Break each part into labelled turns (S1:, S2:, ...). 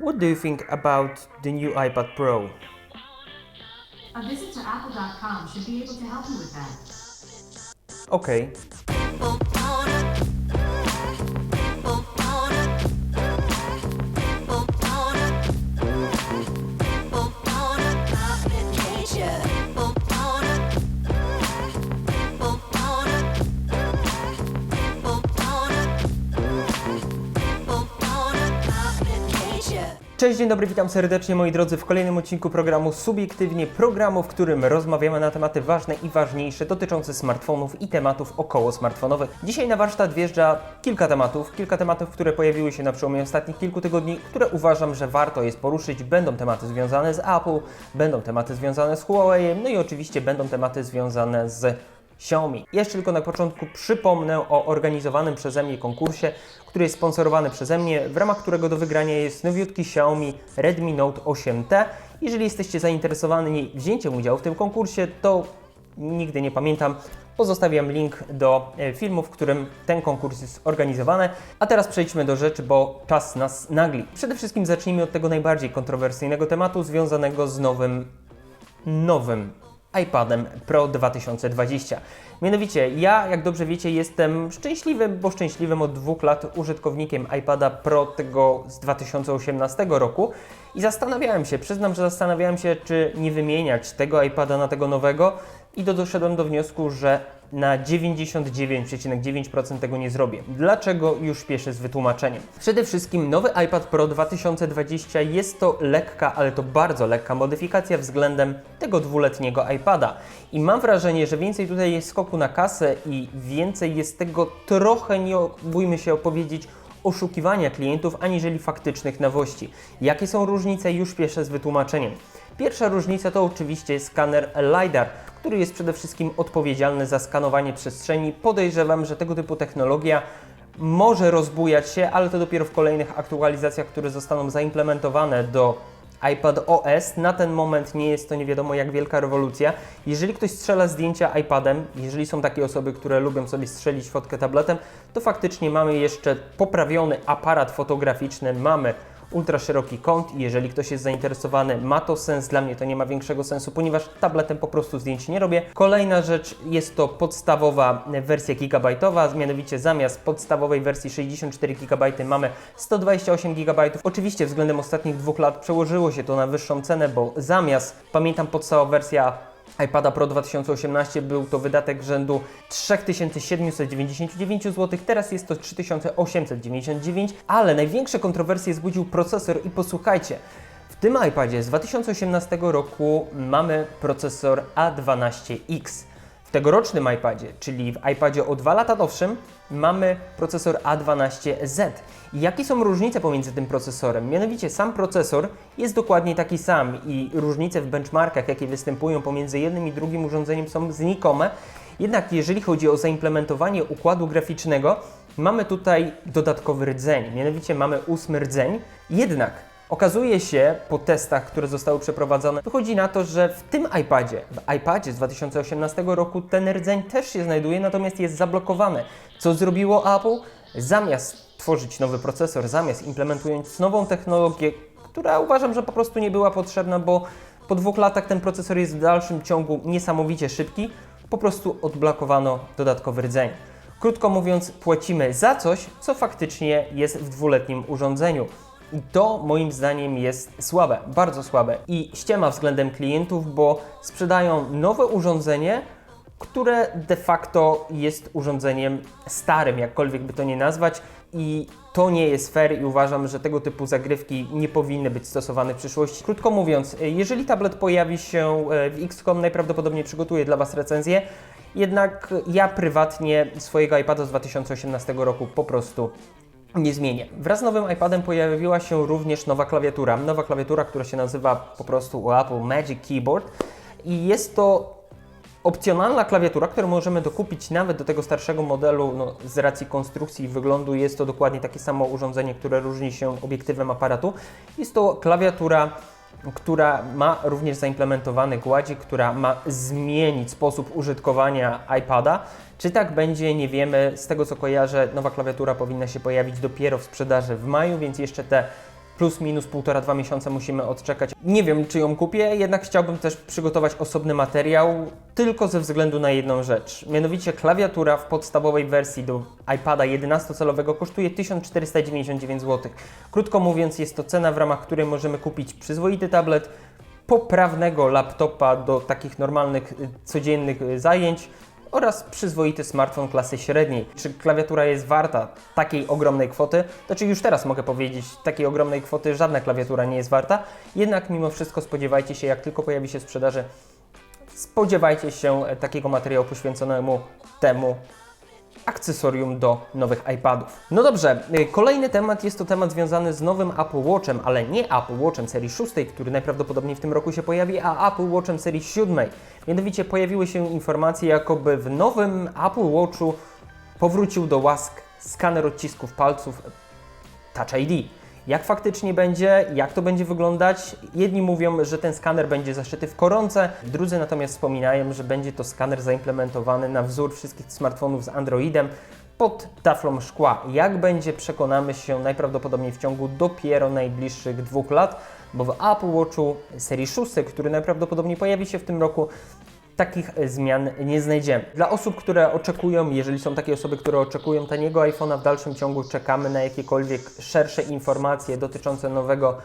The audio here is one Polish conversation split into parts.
S1: What do you think about the new iPad Pro?
S2: A visit to apple.com should be able to help you with that.
S1: Okay. Cześć, dzień dobry, witam serdecznie moi drodzy w kolejnym odcinku programu Subiektywnie, programu, w którym rozmawiamy na tematy ważne i ważniejsze dotyczące smartfonów i tematów około smartfonowych. Dzisiaj na warsztat wjeżdża kilka tematów, kilka tematów, które pojawiły się na przełomie ostatnich kilku tygodni, które uważam, że warto jest poruszyć. Będą tematy związane z Apple, będą tematy związane z Huawei, no i oczywiście będą tematy związane z Xiaomi. Jeszcze tylko na początku przypomnę o organizowanym przeze mnie konkursie, który jest sponsorowany przeze mnie, w ramach którego do wygrania jest nowiutki Xiaomi Redmi Note 8T. Jeżeli jesteście zainteresowani wzięciem udziału w tym konkursie, to nigdy nie pamiętam, pozostawiam link do e, filmu, w którym ten konkurs jest organizowany. A teraz przejdźmy do rzeczy, bo czas nas nagli. Przede wszystkim zacznijmy od tego najbardziej kontrowersyjnego tematu związanego z nowym nowym iPadem Pro 2020. Mianowicie, ja, jak dobrze wiecie, jestem szczęśliwym, bo szczęśliwym od dwóch lat użytkownikiem iPada Pro tego z 2018 roku i zastanawiałem się, przyznam, że zastanawiałem się, czy nie wymieniać tego iPada na tego nowego i do, doszedłem do wniosku, że na 99,9% tego nie zrobię. Dlaczego? Już śpieszę z wytłumaczeniem. Przede wszystkim nowy iPad Pro 2020 jest to lekka, ale to bardzo lekka modyfikacja względem tego dwuletniego iPada. I mam wrażenie, że więcej tutaj jest skoku na kasę i więcej jest tego trochę, nie bójmy się opowiedzieć, oszukiwania klientów, aniżeli faktycznych nowości. Jakie są różnice? Już śpieszę z wytłumaczeniem. Pierwsza różnica to oczywiście skaner LiDAR, który jest przede wszystkim odpowiedzialny za skanowanie przestrzeni. Podejrzewam, że tego typu technologia może rozbujać się, ale to dopiero w kolejnych aktualizacjach, które zostaną zaimplementowane do iPad OS. Na ten moment nie jest to nie wiadomo jak wielka rewolucja. Jeżeli ktoś strzela zdjęcia iPadem, jeżeli są takie osoby, które lubią sobie strzelić fotkę tabletem, to faktycznie mamy jeszcze poprawiony aparat fotograficzny, mamy ultra szeroki kąt i jeżeli ktoś jest zainteresowany, ma to sens. Dla mnie to nie ma większego sensu, ponieważ tabletem po prostu zdjęć nie robię. Kolejna rzecz jest to podstawowa wersja gigabajtowa, mianowicie zamiast podstawowej wersji 64 GB mamy 128 GB. Oczywiście względem ostatnich dwóch lat przełożyło się to na wyższą cenę, bo zamiast, pamiętam podstawowa wersja iPada Pro 2018 był to wydatek rzędu 3799 zł, teraz jest to 3899, ale największe kontrowersje wzbudził procesor i posłuchajcie, w tym iPadzie z 2018 roku mamy procesor A12X. Tegorocznym iPadzie, czyli w iPadzie o 2 lata nowszym, mamy procesor A12Z. I jakie są różnice pomiędzy tym procesorem? Mianowicie sam procesor jest dokładnie taki sam i różnice w benchmarkach, jakie występują pomiędzy jednym i drugim urządzeniem są znikome. Jednak jeżeli chodzi o zaimplementowanie układu graficznego, mamy tutaj dodatkowy rdzeń, mianowicie mamy ósmy rdzeń. Jednak Okazuje się po testach, które zostały przeprowadzone, wychodzi na to, że w tym iPadzie, w iPadzie z 2018 roku ten rdzeń też się znajduje, natomiast jest zablokowany. Co zrobiło Apple? Zamiast tworzyć nowy procesor, zamiast implementując nową technologię, która uważam, że po prostu nie była potrzebna, bo po dwóch latach ten procesor jest w dalszym ciągu niesamowicie szybki, po prostu odblokowano dodatkowy rdzeń. Krótko mówiąc, płacimy za coś, co faktycznie jest w dwuletnim urządzeniu. I to moim zdaniem jest słabe, bardzo słabe i ściema względem klientów, bo sprzedają nowe urządzenie, które de facto jest urządzeniem starym, jakkolwiek by to nie nazwać. I to nie jest fair i uważam, że tego typu zagrywki nie powinny być stosowane w przyszłości. Krótko mówiąc, jeżeli tablet pojawi się e, w XCOM, najprawdopodobniej przygotuję dla Was recenzję. Jednak ja prywatnie swojego iPada z 2018 roku po prostu nie zmienię. Wraz z nowym iPadem pojawiła się również nowa klawiatura. Nowa klawiatura, która się nazywa po prostu Apple Magic Keyboard i jest to opcjonalna klawiatura, którą możemy dokupić nawet do tego starszego modelu. No, z racji konstrukcji i wyglądu jest to dokładnie takie samo urządzenie, które różni się obiektywem aparatu. Jest to klawiatura która ma również zaimplementowany gładzik, która ma zmienić sposób użytkowania iPada. Czy tak będzie, nie wiemy. Z tego co kojarzę, nowa klawiatura powinna się pojawić dopiero w sprzedaży w maju, więc jeszcze te plus minus półtora, dwa miesiące musimy odczekać. Nie wiem, czy ją kupię, jednak chciałbym też przygotować osobny materiał tylko ze względu na jedną rzecz. Mianowicie klawiatura w podstawowej wersji do iPada 11-calowego kosztuje 1499 zł. Krótko mówiąc, jest to cena, w ramach której możemy kupić przyzwoity tablet, poprawnego laptopa do takich normalnych, y, codziennych y, zajęć oraz przyzwoity smartfon klasy średniej. Czy klawiatura jest warta takiej ogromnej kwoty? Znaczy już teraz mogę powiedzieć, takiej ogromnej kwoty żadna klawiatura nie jest warta, jednak mimo wszystko spodziewajcie się, jak tylko pojawi się w sprzedaży, spodziewajcie się e, takiego materiału poświęconemu temu akcesorium do nowych iPadów. No dobrze, y, kolejny temat jest to temat związany z nowym Apple Watchem, ale nie Apple Watchem serii 6, który najprawdopodobniej w tym roku się pojawi, a Apple Watchem serii 7. Mianowicie pojawiły się informacje, jakoby w nowym Apple Watchu powrócił do łask skaner odcisków palców Touch ID. Jak faktycznie będzie, jak to będzie wyglądać? Jedni mówią, że ten skaner będzie zaszyty w koronce, drudzy natomiast wspominają, że będzie to skaner zaimplementowany na wzór wszystkich smartfonów z Androidem pod taflą szkła. Jak będzie, przekonamy się najprawdopodobniej w ciągu dopiero najbliższych dwóch lat, bo w Apple Watchu serii 6, który najprawdopodobniej pojawi się w tym roku, takich e, zmian nie znajdziemy. Dla osób, które oczekują, jeżeli są takie osoby, które oczekują taniego iPhone'a, w dalszym ciągu czekamy na jakiekolwiek szersze informacje dotyczące nowego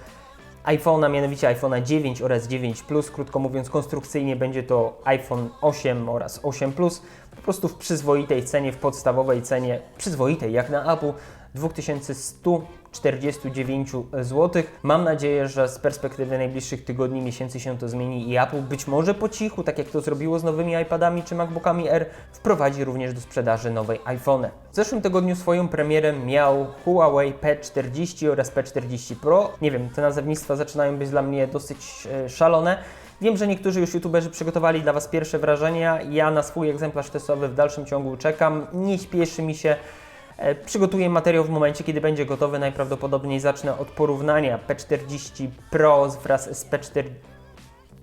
S1: iPhone'a, mianowicie iPhone'a 9 oraz 9 Plus. Krótko mówiąc, konstrukcyjnie będzie to iPhone 8 oraz 8 Plus. Po prostu w przyzwoitej cenie, w podstawowej cenie, przyzwoitej jak na Apple, 2149 zł. Mam nadzieję, że z perspektywy najbliższych tygodni, miesięcy się to zmieni i Apple być może po cichu, tak jak to zrobiło z nowymi iPadami czy MacBookami R, wprowadzi również do sprzedaży nowej iPhone. W zeszłym tygodniu swoją premierę miał Huawei P40 oraz P40 Pro. Nie wiem, te nazewnictwa zaczynają być dla mnie dosyć e, szalone. Wiem, że niektórzy już youtuberzy przygotowali dla Was pierwsze wrażenia. Ja na swój egzemplarz testowy w dalszym ciągu czekam. Nie śpieszy mi się. E, Przygotuję materiał w momencie, kiedy będzie gotowy. Najprawdopodobniej zacznę od porównania P40 Pro wraz z P4,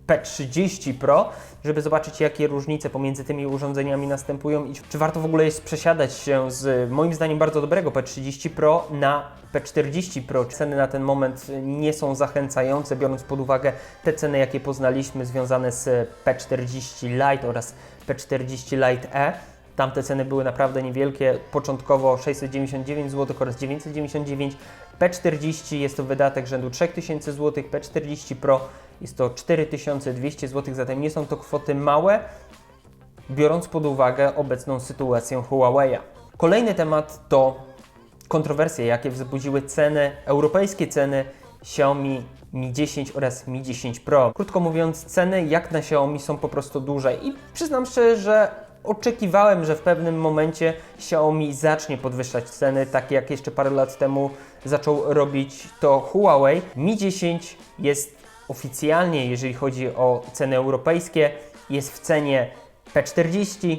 S1: P30 Pro, żeby zobaczyć, jakie różnice pomiędzy tymi urządzeniami następują i czy warto w ogóle jest przesiadać się z moim zdaniem bardzo dobrego P30 Pro na P40 Pro. Ceny na ten moment nie są zachęcające, biorąc pod uwagę te ceny, jakie poznaliśmy związane z P40 Lite oraz P40 Lite E. Tamte ceny były naprawdę niewielkie, początkowo 699 zł oraz 999. P40 jest to wydatek rzędu 3000 zł, P40 Pro jest to 4200 zł, zatem nie są to kwoty małe, biorąc pod uwagę obecną sytuację Huawei'a. Kolejny temat to kontrowersje, jakie wzbudziły ceny, europejskie ceny Xiaomi Mi 10 oraz Mi 10 Pro. Krótko mówiąc, ceny jak na Xiaomi są po prostu duże i przyznam szczerze, że oczekiwałem, że w pewnym momencie Xiaomi zacznie podwyższać ceny, tak jak jeszcze parę lat temu zaczął robić to Huawei. Mi 10 jest oficjalnie, jeżeli chodzi o ceny europejskie, jest w cenie P40,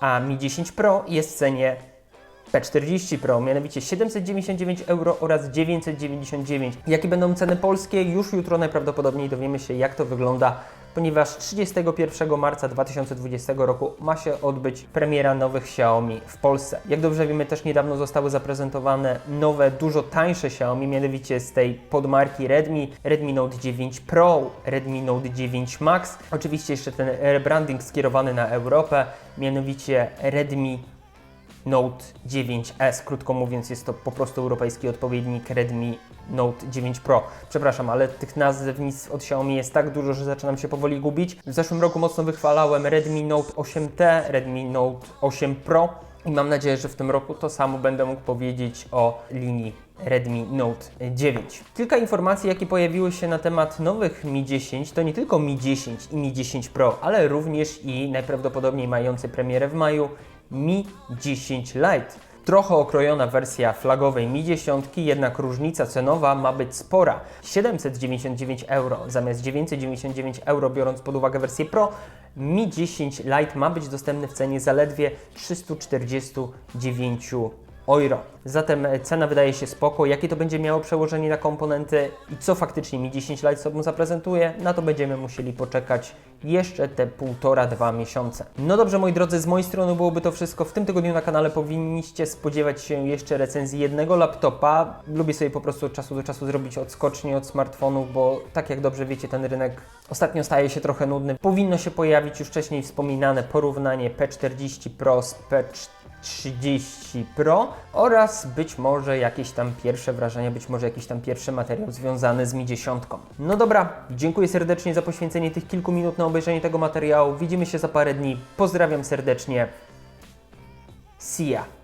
S1: a Mi 10 Pro jest w cenie P40 Pro, mianowicie 799 euro oraz 999. Jakie będą ceny polskie? Już jutro najprawdopodobniej dowiemy się, jak to wygląda, ponieważ 31 marca 2020 roku ma się odbyć premiera nowych Xiaomi w Polsce. Jak dobrze wiemy, też niedawno zostały zaprezentowane nowe, dużo tańsze Xiaomi, mianowicie z tej podmarki Redmi, Redmi Note 9 Pro, Redmi Note 9 Max. Oczywiście jeszcze ten rebranding skierowany na Europę, mianowicie Redmi Note 9S. Krótko mówiąc, jest to po prostu europejski odpowiednik Redmi Note 9 Pro. Przepraszam, ale tych nazewnictw od Xiaomi jest tak dużo, że zaczynam się powoli gubić. W zeszłym roku mocno wychwalałem Redmi Note 8T, Redmi Note 8 Pro i mam nadzieję, że w tym roku to samo będę mógł powiedzieć o linii Redmi Note 9. Kilka informacji, jakie pojawiły się na temat nowych Mi 10, to nie tylko Mi 10 i Mi 10 Pro, ale również i najprawdopodobniej mający premierę w maju Mi 10 Lite. Trochę okrojona wersja flagowej Mi 10, jednak różnica cenowa ma być spora. 799 euro zamiast 999 euro, biorąc pod uwagę wersję Pro, Mi 10 Lite ma być dostępny w cenie zaledwie 349 euro. Zatem e, cena wydaje się spoko. Jakie to będzie miało przełożenie na komponenty i co faktycznie mi 10 lat sobą zaprezentuje, na to będziemy musieli poczekać jeszcze te półtora, dwa miesiące. No dobrze, moi drodzy, z mojej strony byłoby to wszystko. W tym tygodniu na kanale powinniście spodziewać się jeszcze recenzji jednego laptopa. Lubię sobie po prostu od czasu do czasu zrobić odskocznie od smartfonów, bo tak jak dobrze wiecie, ten rynek ostatnio staje się trochę nudny. Powinno się pojawić już wcześniej wspominane porównanie P40 Pro z P30 Pro oraz być może jakieś tam pierwsze wrażenia, być może jakiś tam pierwszy materiał związany z Mi 10. No dobra, dziękuję serdecznie za poświęcenie tych kilku minut na obejrzenie tego materiału. Widzimy się za parę dni. Pozdrawiam serdecznie. See ya.